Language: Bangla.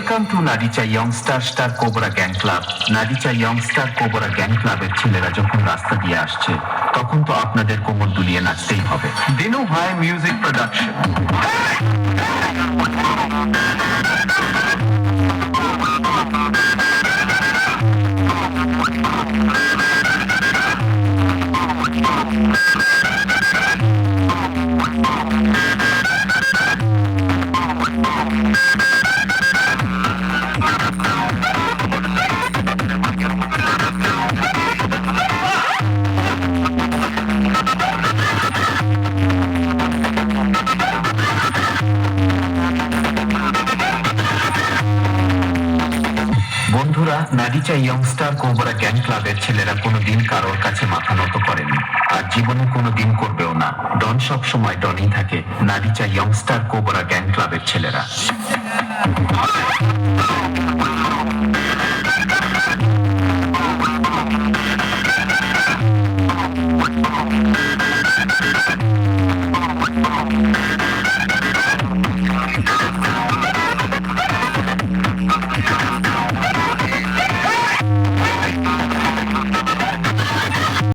Welcome to নাডিচা youngster star cobra gang club নাডিচা youngster cobra gang ক্লাবের ছেলেরা যখন রাস্তা দিয়ে আসছে, তখন তো আপনাদের কোমর দুলিয়ে নাচতেই হবে। দিনু ভাই মিউজিক প্রোডাকশন বন্ধুরা নাডিচা ইয়ংস্টার কোবরা গ্যাং ক্লাবের ছেলেরা কোনোদিন কারোর কাছে মাথা নত করেনি। আর জীবনে কোনো দিন করবেও না। ডন সব সময় ডনই থাকে নাডিচা ইয়ংস্টার কোবরা গ্যাং ক্লাবের ছেলেরা।